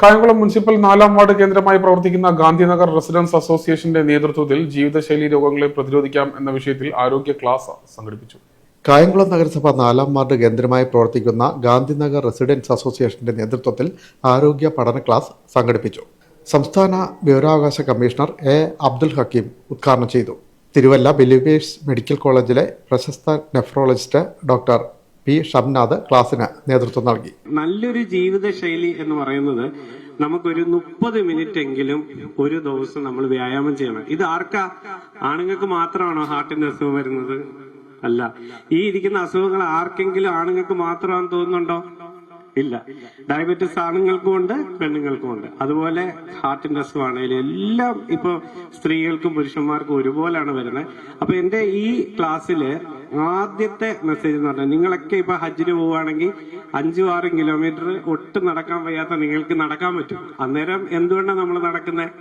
Kayamkulam municipal നാലാം ward കേന്ദ്രമായി പ്രവർത്തിക്കുന്ന ഗാന്ധിനഗർ റെസിഡൻസ് അസോസിയേഷന്റെ നേതൃത്വത്തിൽ ജീവിതശൈലി രോഗങ്ങളെ പ്രതിരോധിക്കാം എന്ന വിഷയത്തിൽ ആരോഗ്യ ക്ലാസ് സംഘടിപ്പിച്ചു. കായംകുളം നഗരസഭ നാലാം വാർഡ് കേന്ദ്രമായി പ്രവർത്തിക്കുന്ന ഗാന്ധിനഗർ റെസിഡൻസ് അസോസിയേഷന്റെ നേതൃത്വത്തിൽ ആരോഗ്യ പഠന ക്ലാസ് സംഘടിപ്പിച്ചു. സംസ്ഥാന വിവരാവകാശ കമ്മീഷണർ എ അബ്ദുൽ ഹക്കീം ഉദ്ഘാടനം ചെയ്തു. തിരുവല്ല ബിലിവേഴ്സ് മെഡിക്കൽ കോളേജിലെ പ്രശസ്ത നെഫ്രോളജിസ്റ്റ് ഡോക്ടർ പി ഷംനാഥ് ക്ലാസിന് നേതൃത്വം നൽകി. നല്ലൊരു ജീവിതശൈലി എന്ന് പറയുന്നത് നമുക്കൊരു മുപ്പത് മിനിറ്റ് എങ്കിലും ഒരു ദിവസം നമ്മൾ വ്യായാമം ചെയ്യണം. ഇത് ആർക്കാ? ആണുങ്ങൾക്ക് മാത്രമാണോ ഹാർട്ടിന്റെ അസുഖം വരുന്നത്? അല്ല. ഈ ഇരിക്കുന്ന അസുഖങ്ങൾ ആർക്കെങ്കിലും ആണുങ്ങൾക്ക് മാത്രമാണെന്ന് തോന്നുന്നുണ്ടോ? ഇല്ല. ഡയബറ്റിസ് ആണുങ്ങൾക്കും ഉണ്ട് പെണ്ണുങ്ങൾക്കും ഉണ്ട്. അതുപോലെ ഹാർട്ടിന്റെ അസുഖമാണെങ്കിലും എല്ലാം ഇപ്പൊ സ്ത്രീകൾക്കും പുരുഷന്മാർക്കും ഒരുപോലെയാണ് വരുന്നത്. അപ്പൊ എന്റെ ഈ ക്ലാസ്സിൽ ആദ്യത്തെ മെസ്സേജ് എന്ന് പറഞ്ഞാൽ നിങ്ങളൊക്കെ ഇപ്പൊ ഹജ്ജിന് പോവുകയാണെങ്കിൽ അഞ്ചു ആറ് കിലോമീറ്റർ ഒട്ടും നടക്കാൻ വയ്യാത്ത നിങ്ങൾക്ക് നടക്കാൻ പറ്റും. അന്നേരം എന്തുകൊണ്ടാണ് നമ്മൾ നടക്കുന്നത്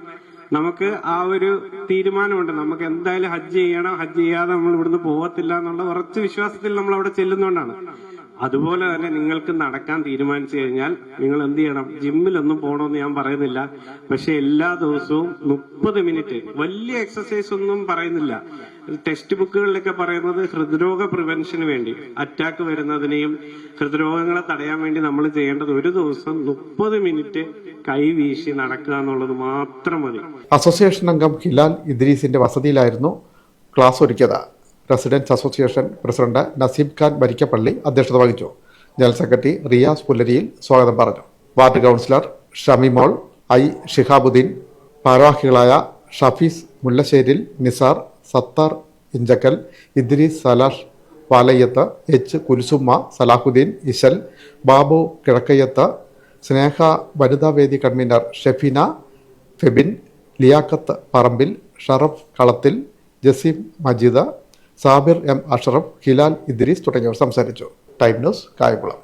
നമുക്ക് ആ ഒരു തീരുമാനമുണ്ട്. നമുക്ക് എന്തായാലും ഹജ്ജ് ചെയ്യണം ഹജ്ജ് ചെയ്യാതെ നമ്മൾ ഇവിടുന്ന് പോകത്തില്ല എന്നുള്ള ഉറച്ച വിശ്വാസത്തിൽ നമ്മൾ അവിടെ ചെല്ലുന്നോണ്ടാണ്. അതുപോലെ തന്നെ നിങ്ങൾക്ക് നടക്കാൻ തീരുമാനിച്ചു കഴിഞ്ഞാൽ നിങ്ങൾ എന്ത് ചെയ്യണം? ജിമ്മിലൊന്നും പോകണമെന്ന് ഞാൻ പറയുന്നില്ല. പക്ഷെ എല്ലാ ദിവസവും മുപ്പത് മിനിറ്റ് വലിയ എക്സസൈസ് ഒന്നും പറയുന്നില്ല. ടെക്സ്റ്റ് ബുക്കുകളിലൊക്കെ പറയുന്നത് ഹൃദ്രോഗ പ്രിവെൻഷന് വേണ്ടി അറ്റാക്ക് വരുന്നതിനെയും ഹൃദ്രോഗങ്ങളെ തടയാൻ വേണ്ടി നമ്മൾ ചെയ്യേണ്ടത് ഒരു ദിവസം മുപ്പത് മിനിറ്റ് കൈ വീശി നടക്കുക എന്നുള്ളത് മാത്രം മതി. അസോസിയേഷൻ അംഗം ഹിലാൽ ഇദ്രീസിന്റെ വസതിയിലായിരുന്നു. ക്ലാസ് ഒരുക്കിയത്. Residence association president Naseeb Khan Barikkappally അധ്യക്ഷത വഹിച്ചു. ജനറൽ സെക്രട്ടറി റിയാസ് പുല്ലരിയിൽ സ്വാഗതം പറഞ്ഞു. Ward councillor Shamimol I Shihabuddin ഭാരവാഹികളായ ഷഫീസ് മുല്ലശ്ശേരിൽ നിസാർ സത്താർ ഇഞ്ചക്കൽ ഇദ്രീസ് സലാഷ് പാലയ്യത്ത് എച്ച് കുൽസുമ്മ സലാഹുദ്ദീൻ ഇശൽ ബാബു കിഴക്കയ്യത്ത് സ്നേഹ വനിതാവേദി കൺവീനർ ഷെഫിന ഫെബിൻ ലിയാഖത്ത് പറമ്പിൽ ഷറഫ് കളത്തിൽ ജസീം മജീദ് സാബിർ എം അഷറഫ് ഹിലാൽ ഇദ്രീസ് തുടങ്ങിയവർ സംസാരിച്ചു. Time news Kayamkulam.